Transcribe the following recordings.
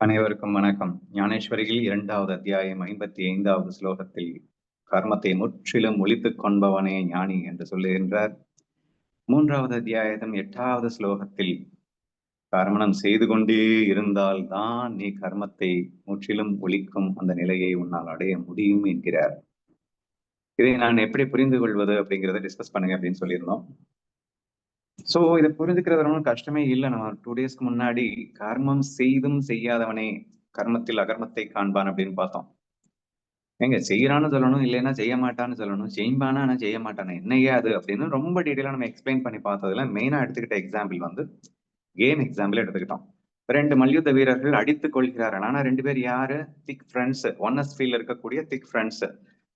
அனைவருக்கும் வணக்கம். ஞானேஸ்வரியில் இரண்டாவது அத்தியாயம் ஐம்பத்தி ஐந்தாவது ஸ்லோகத்தில் கர்மத்தை முற்றிலும் ஒழித்துக் கொண்பவனே ஞானி என்று சொல்லுகின்றார். மூன்றாவது அத்தியாயம் எட்டாவது ஸ்லோகத்தில் கர்மணம் செய்து கொண்டே இருந்தால் தான் நீ கர்மத்தை முற்றிலும் ஒழிக்கும் அந்த நிலையை உன்னால் அடைய முடியும் என்கிறார். இதை நான் எப்படி புரிந்து கொள்வது அப்படிங்கிறத டிஸ்கஸ் பண்ணுங்க அப்படின்னு சொல்லியிருந்தோம். சோ இதை புரிஞ்சுக்கிறது ரொம்ப கஷ்டமே இல்லை. நம்ம டூ டேஸ்க்கு முன்னாடி கர்மம் செய்தும் செய்யாதவனே கர்மத்தில் அகர்மத்தை காண்பான் அப்படின்னு பார்த்தோம். எங்க செய்யறான்னு சொல்லணும் இல்லைன்னா செய்ய மாட்டான்னு சொல்லணும். செய்வானா ஆனா செய்ய மாட்டானே? என்னையா அது? அப்படின்னு ரொம்ப டீட்டெயிலா நம்ம எக்ஸ்பிளைன் பண்ணி பார்த்ததுல மெயினா எடுத்துக்கிட்ட எக்ஸாம்பிள் வந்து கேம் எக்ஸாம்பிள் எடுத்துக்கிட்டோம். ரெண்டு மல்யுத்த வீரர்கள் அடித்து கொள்கிறார்கள் ஆனா ரெண்டு பேர் யாரு? Thick friends one S feel இருக்கக்கூடிய thick friends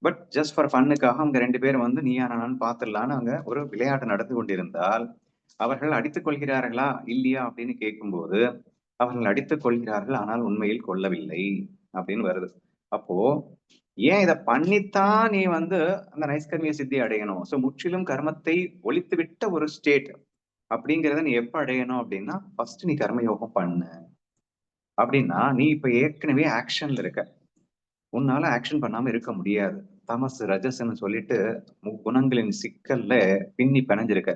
but just for ஃபன்னுக்காக அவங்க ரெண்டு பேரும் வந்து நீயா நானான்னு பார்த்துடலான்னு அவங்க ஒரு விளையாட்டு நடந்து கொண்டிருந்தால் அவர்கள் அடித்துக் கொள்கிறார்களா? இல்லையா? அப்படின்னு கேட்கும்போது அவர்கள் அடித்துக் கொள்கிறார்கள் ஆனால் உண்மையில் கொல்லவில்லை அப்படின்னு வருது. அப்போ ஏன் இதை பண்ணித்தான் நீ வந்து அந்த நைஸ்கர்மிய சித்தி அடையணும்? ஸோ முற்றிலும் கர்மத்தை ஒழித்து விட்ட ஒரு ஸ்டேட் அப்படிங்கிறத நீ எப்ப அடையணும் அப்படின்னா ஃபர்ஸ்ட் நீ கர்மயோகம் பண்ணு. அப்படின்னா நீ இப்ப ஏற்கனவே ஆக்ஷன்ல இருக்க. உன்னால ஆக்ஷன் பண்ணாம இருக்க முடியாது. தமசு ரஜஸ்ன்னு சொல்லிட்டு குணங்களின் சிக்கல்ல பின்னி பிணைஞ்சிருக்க.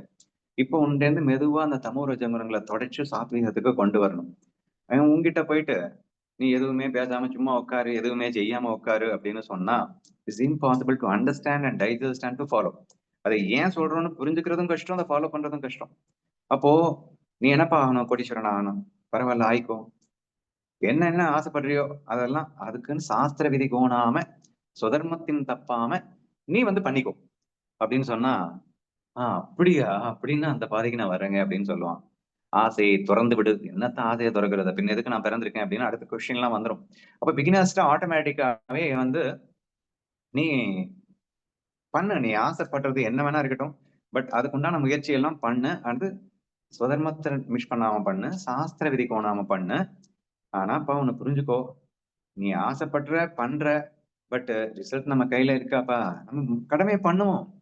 இப்போ உன்டேந்து மெதுவா அந்த தமோ ரஜங்குணங்களை தொடச்சு சாத்வீகத்துக்கு கொண்டு வரணும். உங்ககிட்ட போயிட்டு நீ எதுவுமே பேசாம சும்மா உட்காரு எதுவுமே செய்யாம உட்காரு அப்படின்னு சொன்னா it's impossible to understand and digest and to follow அதை ஏன் சொல்றோம்னு புரிஞ்சுக்கிறதும் கஷ்டம் அதை ஃபாலோ பண்றதும் கஷ்டம். அப்போ நீ என்னப்பா ஆகணும்? கோடீஸ்வரன் ஆகணும்? பரவாயில்ல ஆயிக்கோ. என்ன என்ன ஆசைப்படுறியோ அதெல்லாம் அதுக்குன்னு சாஸ்திர விதி கோணாம சுதர்மத்தின் தப்பாம நீ வந்து பண்ணிக்கோ. அப்படின்னு சொன்னா ஆஹ் அப்படியா? அப்படின்னா அந்த பாதைக்கு நான் வரேங்க அப்படின்னு சொல்லுவான். ஆசையை திறந்து விடு. என்னத்த ஆசையை திறக்கிறது? பின் எதுக்கு நான் பிறந்திருக்கேன் அப்படின்னு அடுத்த கொஸ்டின்லாம் வந்துரும். வந்துடும் அப்ப பிகினர்ஸ்ட ஆட்டோமேட்டிக்காவே வந்து நீ பண்ணு. நீ ஆசைப்படுறது என்ன வேணா இருக்கட்டும். பட் அதுக்குண்டான முயற்சி எல்லாம் பண்ணு. அது சுதர்மத்தை மிஸ் பண்ணாம பண்ணு. சாஸ்திர விதி கோணாம பண்ணு. ஆனா அப்பா உன்னை புரிஞ்சுக்கோ. நீ ஆசைப்படுற பண்ற பட் ரிசல்ட் நம்ம கையில இருக்காப்பா நம்ம கடமையை பண்ணுவோம்.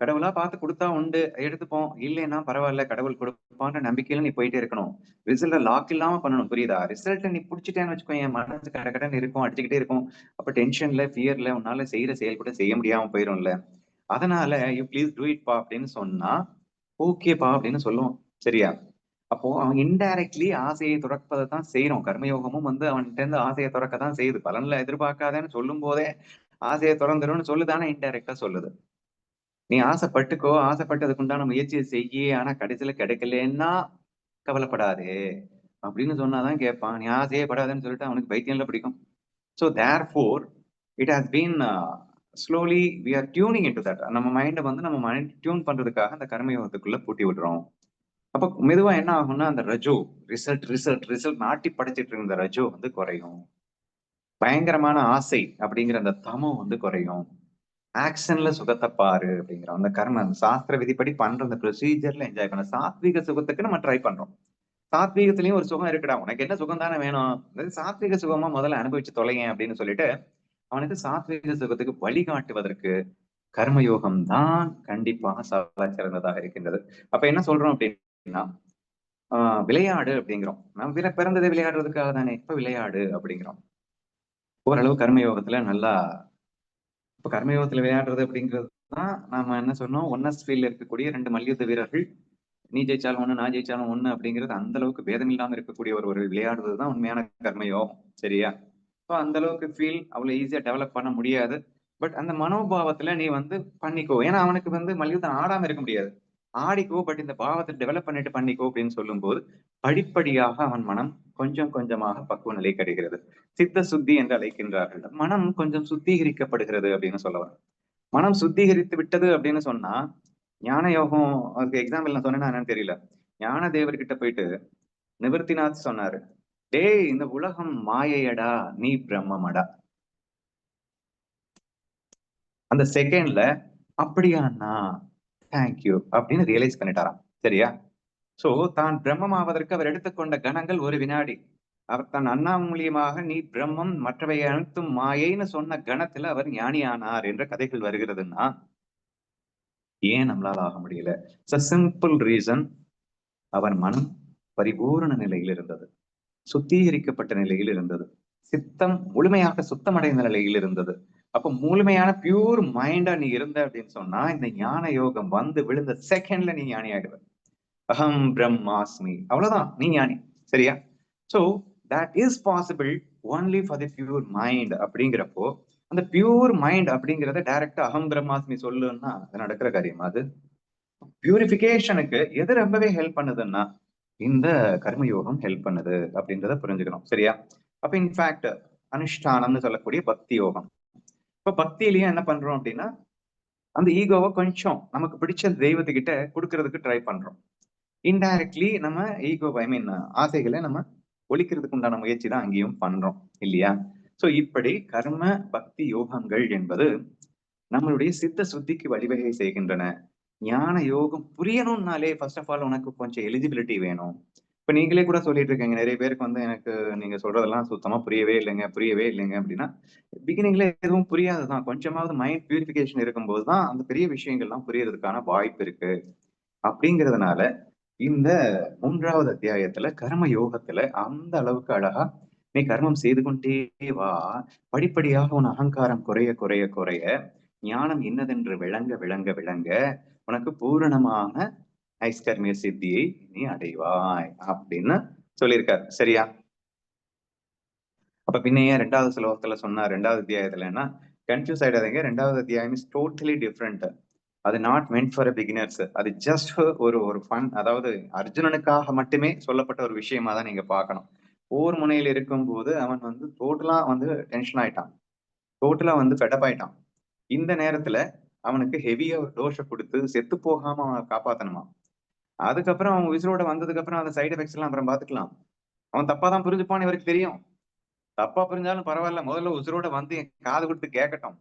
கடவுளா பார்த்து கொடுத்தா உண்டு எடுத்துப்போம். இல்லைன்னா பரவாயில்ல கடவுள் கொடுப்பான்ற நம்பிக்கையில நீ போயிட்டே இருக்கணும். ரிசல்ட்டை லாக் இல்லாம பண்ணணும் புரியுதா? ரிசல்ட் நீ பிடிச்சிட்டேன்னு வச்சுக்கோ என் மனசு கடகடன் இருக்கும் அடிச்சுக்கிட்டே இருக்கும். அப்ப டென்ஷன்ல ஃபியர்ல உன்னால செய்யற செயல் கூட செய்ய முடியாம போயிரும்ல. அதனால யூ ப்ளீஸ் டூ இட் பா அப்படின்னு சொன்னா ஓகேப்பா அப்படின்னு சொல்லுவோம் சரியா? அப்போ அவன் இன்டைரக்ட்லி ஆசையை துறப்பதை தான் செய்யறோம். கர்மயோகமும் வந்து அவன்கிட்ட இருந்து ஆசையை துறக்க தான் செய்யுது. பலன்ல எதிர்பார்க்காதேன்னு சொல்லும் போதே ஆசையை திறந்துரும்னு சொல்லுதானே இன்டைரக்டா சொல்லுது. நீ ஆசைப்பட்டுக்கோ ஆசைப்பட்டதுக்கு உண்டான முயற்சியை செய்ய ஆனா கடைசியில கிடைக்கலன்னா கவலைப்படாதே அப்படின்னு சொன்னாதான் கேட்பான். நீ ஆசையே படாதுன்னு சொல்லிட்டு அவனுக்கு பைத்தியம்ல பிடிக்கும். So therefore it has been slowly we are tuning in to that நம்ம மைண்டை வந்து நம்ம மைண்ட் டியூன் பண்றதுக்காக அந்த கர்மயோகத்துக்குள்ள பூட்டி விடுறோம். அப்போ மெதுவா என்ன ஆகும்னா அந்த ரஜோ ரிசல்ட் ரிசல்ட் ரிசல்ட் நாட்டி படைச்சிட்டு இருந்த ரஜோ வந்து குறையும். பயங்கரமான ஆசை அப்படிங்கிற அந்த தமம் வந்து குறையும். ஆக்ஷன்ல சுகத்தை பாரு அப்படிங்கிறோம். அந்த கர்ம சாஸ்திர விதிப்படி பண்ற அந்த ப்ரொசீஜர்ல என்ஜாய் பண்ண சாத்விக சுகத்துக்கு நம்ம ட்ரை பண்றோம். சாத்வீகத்திலயும் ஒரு சுகம் இருக்குடா. உனக்கு என்ன சுகம் தானே வேணும்? சாத்விக சுகமா முதல்ல அனுபவிச்சு தொலைங்க அப்படின்னு சொல்லிட்டு அவனுக்கு சாத்விக சுகத்துக்கு வழிகாட்டுவதற்கு கர்மயோகம் தான் கண்டிப்பாக சால சிறந்ததாக இருக்கின்றது. அப்ப என்ன சொல்றோம் அப்படின்னா ஆஹ் விளையாடு அப்படிங்கிறோம். நம்ம வில பிறந்ததை விளையாடுறதுக்காக தானே இப்ப விளையாடு அப்படிங்கிறோம். ஓரளவு கர்மயோகத்துல நல்லா இப்ப கர்மயோகத்துல விளையாடுறது அப்படிங்கிறது தான் நாம என்ன சொன்னோம் ஒன்னஸ் ஃபீல்ட்ல இருக்கக்கூடிய ரெண்டு மல்யுத்த வீரர்கள் நீ ஜெயிச்சாலும் ஒண்ணு நான் ஜெயிச்சாலும் ஒண்ணு அப்படிங்கிறது அந்த அளவுக்கு பேதம் இல்லாம இருக்கக்கூடிய ஒரு ஒரு விளையாடுறது தான் உண்மையான கர்மயோகம் சரியா? ஸோ அந்த அளவுக்கு ஃபீல் அவ்வளவு ஈஸியா டெவலப் பண்ண முடியாது. பட் அந்த மனோபாவத்துல நீ வந்து பண்ணிக்கோ. ஏன்னா அவனுக்கு வந்து மல்யுத்தம் ஆடாம இருக்க முடியாது. ஆடிக்கோ பட் இந்த பாவத்தை டெவலப் பண்ணிட்டு பண்ணிக்கோ அப்படின்னு சொல்லும் போது படிப்படியாக அவன் மனம் கொஞ்சம் கொஞ்சமாக பக்குவ நிலை கிடைக்கிறது சித்த சுத்தி என்று அழைக்கின்றார்கள். மனம் கொஞ்சம் சுத்திகரிக்கப்படுகிறது அப்படின்னு சொல்லலாம் மனம் சுத்திகரித்து விட்டது அப்படின்னு சொன்னா ஞான யோகம் அதுக்கு எக்ஸாம்பிள் நான் சொன்னேன்னா என்னன்னு தெரியல. ஞான தேவர்கிட்ட போயிட்டு நிவர்த்திநாத் சொன்னாரு டேய் இந்த உலகம் மாயையடா நீ பிரம்மமடா. அந்த செகண்ட்ல அப்படியாண்ணா தேங்க்யூ அப்படின்னு ரியலைஸ் பண்ணிட்டாராம். சரியா? சோ தான் பிரம்மம் ஆவதற்கு அவர் எடுத்துக்கொண்ட கணங்கள் ஒரு வினாடி. அவர் தன் அண்ணா மூலியமாக நீ பிரம்மம் மற்றவை அனைத்தும் மாயைன்னு சொன்ன கணத்துல அவர் ஞானியானார் என்ற கதைகள் வருகிறதுன்னா ஏன் நம்மளால ஆக முடியல? சிம்பிள் ரீசன் அவர் மனம் பரிபூரண நிலையில் இருந்தது. சுத்திகரிக்கப்பட்ட நிலையில் இருந்தது. சித்தம் முழுமையாக சுத்தமடைந்த நிலையில் இருந்தது. அப்ப முழுமையான பியூர் மைண்டா நீ இருந்த அப்படின்னு சொன்னா இந்த ஞான யோகம் வந்து விழுந்த செகண்ட்ல நீ ஞானி ஆயிடுவ அகம் பிரம்மாஸ்மி. அவ்வளவுதான். நீ ஞானி. சரியா? So that is possible only for the pure mind அப்படிங்கிறப்போ அந்த பியூர் மைண்ட் அப்படிங்கிறத டைரக்டா அகம் பிரம்மாஸ்மி சொல்லுன்னா அது நடக்கிற காரியம் அது. பியூரிபிகேஷனுக்கு எது ரொம்பவே ஹெல்ப் பண்ணுதுன்னா இந்த கர்மயோகம் ஹெல்ப் பண்ணுது அப்படின்றத புரிஞ்சுக்கணும். சரியா? அப்ப இன்ஃபேக்ட் அனுஷ்டானம்னு சொல்லக்கூடிய பக்தி யோகம். இப்போ பக்தியிலையும் என்ன பண்றோம் அப்படின்னா அந்த ஈகோவை கொஞ்சம் நமக்கு பிடிச்ச தெய்வத்துக்கிட்ட கொடுக்கறதுக்கு ட்ரை பண்றோம். இன்டைரக்ட்லி நம்ம ஈகோ ஐ மீன் ஆசைகளை நம்ம ஒழிக்கிறதுக்கு உண்டான முயற்சி தான் அங்கேயும் பண்றோம் இல்லையா? சோ இப்படி கர்ம பக்தி யோகங்கள் என்பது நம்மளுடைய சித்த சுத்திக்கு வழிவகை செய்கின்றன. ஞான யோகம் புரியணும்னாலே ஃபர்ஸ்ட் ஆஃப் ஆல் உனக்கு கொஞ்சம் எலிஜிபிலிட்டி வேணும். இப்ப நீங்களே கூட சொல்லிட்டு இருக்கீங்க நிறைய பேருக்கு வந்து எனக்கு நீங்க சொல்றதெல்லாம் சுத்தமா புரியவே இல்லைங்க. புரியவே இல்லைங்க அப்படின்னா பிகினிங்ல எதுவும் புரியாதுதான் கொஞ்சமாவது மைண்ட் பியூரிஃபிகேஷன் இருக்கும்போது தான் அந்த பெரிய விஷயங்கள்லாம் புரியறதுக்கான வாய்ப்பு இருக்கு. அப்படிங்கிறதுனால இந்த மூன்றாவது அத்தியாயத்துல கர்ம யோகத்துல அந்த அளவுக்கு அழகா நீ கர்மம் செய்து கொண்டே வா. படிப்படியாக உன் அகங்காரம் குறைய குறைய குறைய ஞானம் இன்னதென்று விளங்க விளங்க விளங்க உனக்கு பூரணமான ஐஸ்கர்மிய சித்தியை நீ அடைவாய் அப்படின்னு சொல்லியிருக்காரு. சரியா? அப்ப பின்னையே ரெண்டாவது சுலோகத்துல சொன்னா ரெண்டாவது அத்தியாயத்துல என்ன? கன்ஃபியூஸ் ஆயிடாதீங்க. ரெண்டாவது அத்தியாயம் இஸ் டோட்டலி டிஃப்ரெண்ட் அது நாட் மென்ட் ஃபார் பிகினர்ஸ் அது ஜஸ்ட் ஒரு ஒரு ஃபன் அதாவது அர்ஜுனனுக்காக மட்டுமே சொல்லப்பட்ட ஒரு விஷயமா தான் நீங்க பார்க்கணும். போர் முனையில் இருக்கும்போது அவன் வந்து டோட்டலா வந்து டென்ஷன் ஆயிட்டான். டோட்டலா வந்து ஃபெடப் ஆயிட்டான். இந்த நேரத்துல அவனுக்கு ஹெவியா ஒரு டோஷை கொடுத்து செத்து போகாம அவனை காப்பாத்தணுமா? அதுக்கப்புறம் அவன் உயிரோட வந்ததுக்கு அப்புறம் அந்த சைடு எஃபெக்ட்ஸ் எல்லாம் அப்புறம் பாத்துக்கலாம் அவன் தப்பா தான் புரிஞ்சுப்பான்னு இவருக்கு தெரியும். தப்பா புரிஞ்சாலும் பரவாயில்ல. முதல்ல உசுரோட வந்து என் காது கொடுத்து கேட்கட்டும்.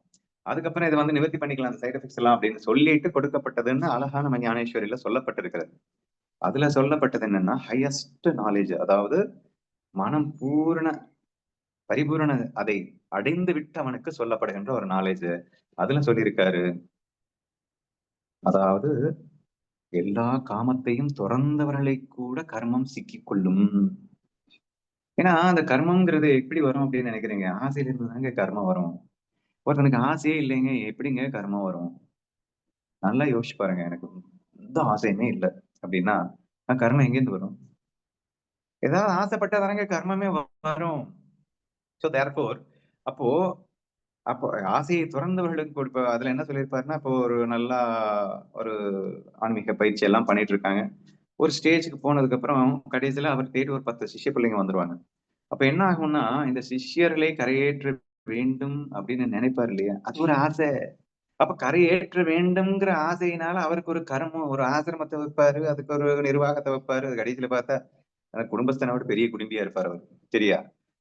அதுக்கப்புறம் இதை வந்து நிவர்த்தி பண்ணிக்கலாம் அந்த சைடு எஃபெக்ட்ஸ் எல்லாம் அப்படின்னு சொல்லிட்டு கொடுக்கப்பட்டதுன்னு அழகான நம்ம ஞானேஸ்வரியில சொல்லப்பட்டிருக்கிறது. அதுல சொல்லப்பட்டது என்னன்னா ஹையஸ்ட் நாலேஜ் அதாவது மனம் பூரண பரிபூரண அதை அடைந்து விட்டு அவனுக்கு சொல்லப்படுகின்ற ஒரு நாலேஜ் அதுல சொல்லியிருக்காரு. அதாவது எல்லா காமத்தையும் துறந்தவர்களை கூட கர்மம் சிக்கிக்கொள்ளும் ஏன்னா அந்த கர்மம்ங்கிறது எப்படி வரும் அப்படின்னு நினைக்கிறீங்க? ஆசையில இருந்து தாங்க கர்மம் வரும். ஒருத்தனுக்கு ஆசையே இல்லைங்க எப்படிங்க கர்மம் வரும்? நல்லா யோசிச்சு பாருங்க எனக்கு எந்த ஆசையுமே இல்லை. அப்படின்னா கர்மம் எங்கேருந்து வரும்? ஏதாவது ஆசைப்பட்டா தானங்க கர்மமே வரும். ஸோ தேர்ஃபோர் அப்போ அப்போ ஆசையை துறந்தவர்களுக்கு கொடுப்ப அதுல என்ன சொல்லியிருப்பாருன்னா இப்போ ஒரு நல்லா ஒரு ஆன்மீக பயிற்சி எல்லாம் பண்ணிட்டு இருக்காங்க ஒரு ஸ்டேஜுக்கு போனதுக்கு அப்புறம் கடைசியில அவர் தேடி ஒரு பத்து சிஷ்ய பிள்ளைங்க வந்துருவாங்க. அப்ப என்ன ஆகும்னா இந்த சிஷ்யர்களை கரையேற்ற வேண்டும் அப்படின்னு நினைப்பாரு இல்லையா? அது ஒரு ஆசை. அப்ப கரையேற்ற வேண்டும்ங்கிற ஆசையினால அவருக்கு ஒரு கர்மம் ஒரு ஆசிரமத்தை வைப்பாரு அதுக்கு ஒரு நிர்வாகத்தை வைப்பாரு. அது கடைசியில பார்த்தா குடும்பஸ்தனோட பெரிய குடும்பியா இருப்பார் அவர். சரியா?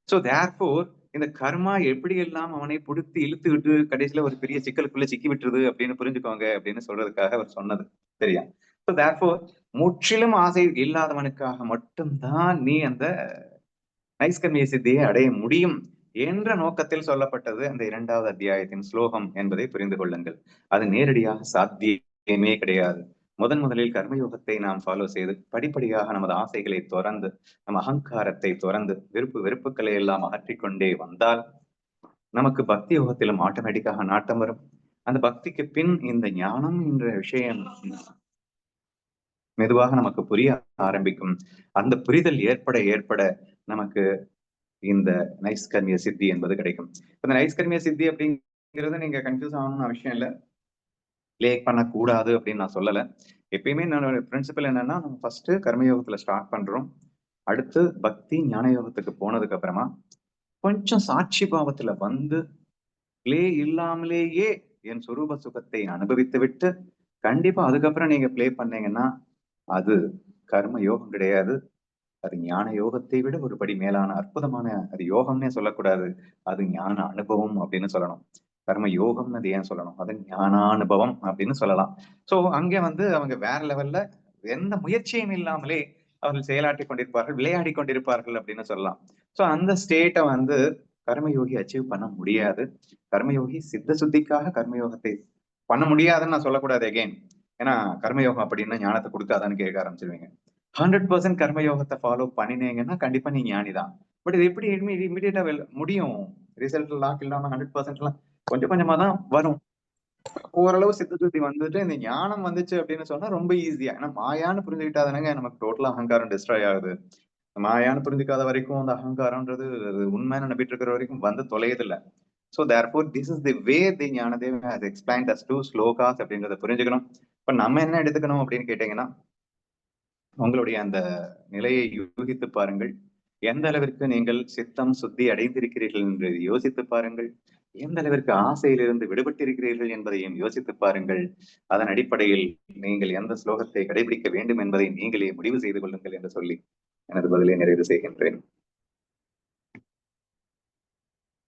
சோ தேர்ஃபோர் இந்த கர்மா எப்படி எல்லாம் அவனை பிடித்து இழுத்து விட்டு கடைசியில ஒரு பெரிய சிக்கலுக்குள்ள சிக்கி விட்டுருது அப்படின்னு புரிஞ்சுக்கோங்க அப்படின்னு சொல்றதுக்காக அவர் சொன்னது. சரியா? தேர்ஃபோர் முற்றிலும் ஆசை இல்லாதவனுக்காக மட்டும்தான் நீ அந்த நைஸ்கர்மிய சித்தியை அடைய முடியும் என்ற நோக்கத்தில் சொல்லப்பட்டது அந்த இரண்டாவது அத்தியாயத்தின் ஸ்லோகம் என்பதை புரிந்து கொள்ளுங்கள். அது நேரடியாக சாத்தியமே கிடையாது. முதன் முதலில் கர்மயோகத்தை நாம் ஃபாலோ செய்து படிப்படியாக நமது ஆசைகளை துறந்து நம் அகங்காரத்தை துறந்து விருப்பு வெறுப்புகளை எல்லாம் அகற்றிக்கொண்டே வந்தால் நமக்கு பக்தி யோகத்திலும் ஆட்டோமேட்டிக்காக நாட்டம் வரும். அந்த பக்திக்கு பின் இந்த ஞானம் என்ற விஷயம் மெதுவாக நமக்கு புரிய ஆரம்பிக்கும். அந்த புரிதல் ஏற்பட ஏற்பட நமக்கு இந்த நைஸ்கர்மிய சித்தி என்பது கிடைக்கும். இந்த நைஸ்கர்மிய சித்தி அப்படிங்கிறது நீங்க கன்ஃபியூஸ் ஆகணும்னு அவசியம் இல்லை. ப்ளே பண்ணக்கூடாது அப்படின்னு நான் சொல்லலை. எப்பயுமே என்னோட பிரின்சிபல் என்னன்னா நம்ம ஃபர்ஸ்ட் கர்மயோகத்துல ஸ்டார்ட் பண்றோம். அடுத்து பக்தி ஞான யோகத்துக்கு போனதுக்கு அப்புறமா கொஞ்சம் சாட்சி பாவத்துல வந்து பிளே இல்லாமலேயே என் சொரூப சுகத்தை அனுபவித்து விட்டு கண்டிப்பா அதுக்கப்புறம் நீங்க பிளே பண்ணீங்கன்னா அது கர்ம யோகம் கிடையாது. அது ஞான யோகத்தை விட ஒரு படி மேலான அற்புதமான அது யோகம்னே சொல்லக்கூடாது. அது ஞான அனுபவம் அப்படின்னு சொல்லணும். கர்ம யோகம்னு அது ஏன் சொல்லணும்? அது ஞானானுபவம் அப்படின்னு சொல்லலாம். சோ அங்க வந்து அவங்க வேற லெவல்ல எந்த முயற்சியும் இல்லாமலே அவர்கள் செயலாற்றி கொண்டிருப்பார்கள் விளையாடி கொண்டிருப்பார்கள் அப்படின்னு சொல்லலாம். சோ அந்த ஸ்டேட்டை வந்து கர்மயோகி அச்சீவ் பண்ண முடியாது. கர்மயோகி சித்த சுத்திக்காக கர்மயோகத்தை பண்ண முடியாதுன்னு நான் சொல்லக்கூடாது எகெயின் ஏன்னா கர்மயோகம் அப்படின்னா ஞானத்தை கொடுக்காதான்னு கேட்க ஆரம்பிச்சிருவீங்க. ஹண்ட்ரட் பர்சன்ட் கர்மயோகத்தை ஃபாலோ பண்ணினீங்கன்னா கண்டிப்பா நீ ஞானி தான் பட் இது எப்படி இமீடியட்டா முடியும்? ரிசல்ட் லாக் இல்லாம ஹண்ட்ரட் பர்சன்ட் எல்லாம் கொஞ்சம் கொஞ்சமா தான் வரும். ஓரளவு சித்த சுத்தி வந்துட்டு இந்த ஞானம் வந்துச்சு அப்படின்னு சொன்னா ரொம்ப ஈஸியா ஏன்னா மாயான்னு புரிஞ்சுக்கிட்டாதானங்க நமக்கு டோட்டல் அகங்காரம் டிஸ்ட்ராய் ஆகுது. மாயான்னு புரிஞ்சுக்காத வரைக்கும் அந்த அகங்காரம்ன்றது அது உண்மையான நம்பிட்டு இருக்கிற வரைக்கும் வந்து தொலையதில்ல so therefore this is the way the Jnanadev has explained as two shlokas அப்படின்றத புரிஞ்சுக்கணும். இப்ப நம்ம என்ன எடுத்துக்கணும் அப்படின்னு கேட்டீங்கன்னா உங்களுடைய அந்த நிலையை யூகித்து பாருங்கள். எந்த அளவிற்கு நீங்கள் சித்தம் சுத்தி அடைந்திருக்கிறீர்கள் என்று யோசித்து பாருங்கள். எந்த அளவிற்கு ஆசையிலிருந்து விடுபட்டிருக்கிறீர்கள் என்பதையும் யோசித்து பாருங்கள். அதன் அடிப்படையில் நீங்கள் எந்த ஸ்லோகத்தை கடைபிடிக்க வேண்டும் என்பதை நீங்களே முடிவு செய்து கொள்ளுங்கள் என்று சொல்லி எனது பதிலை நிறைவு செய்கின்றேன்.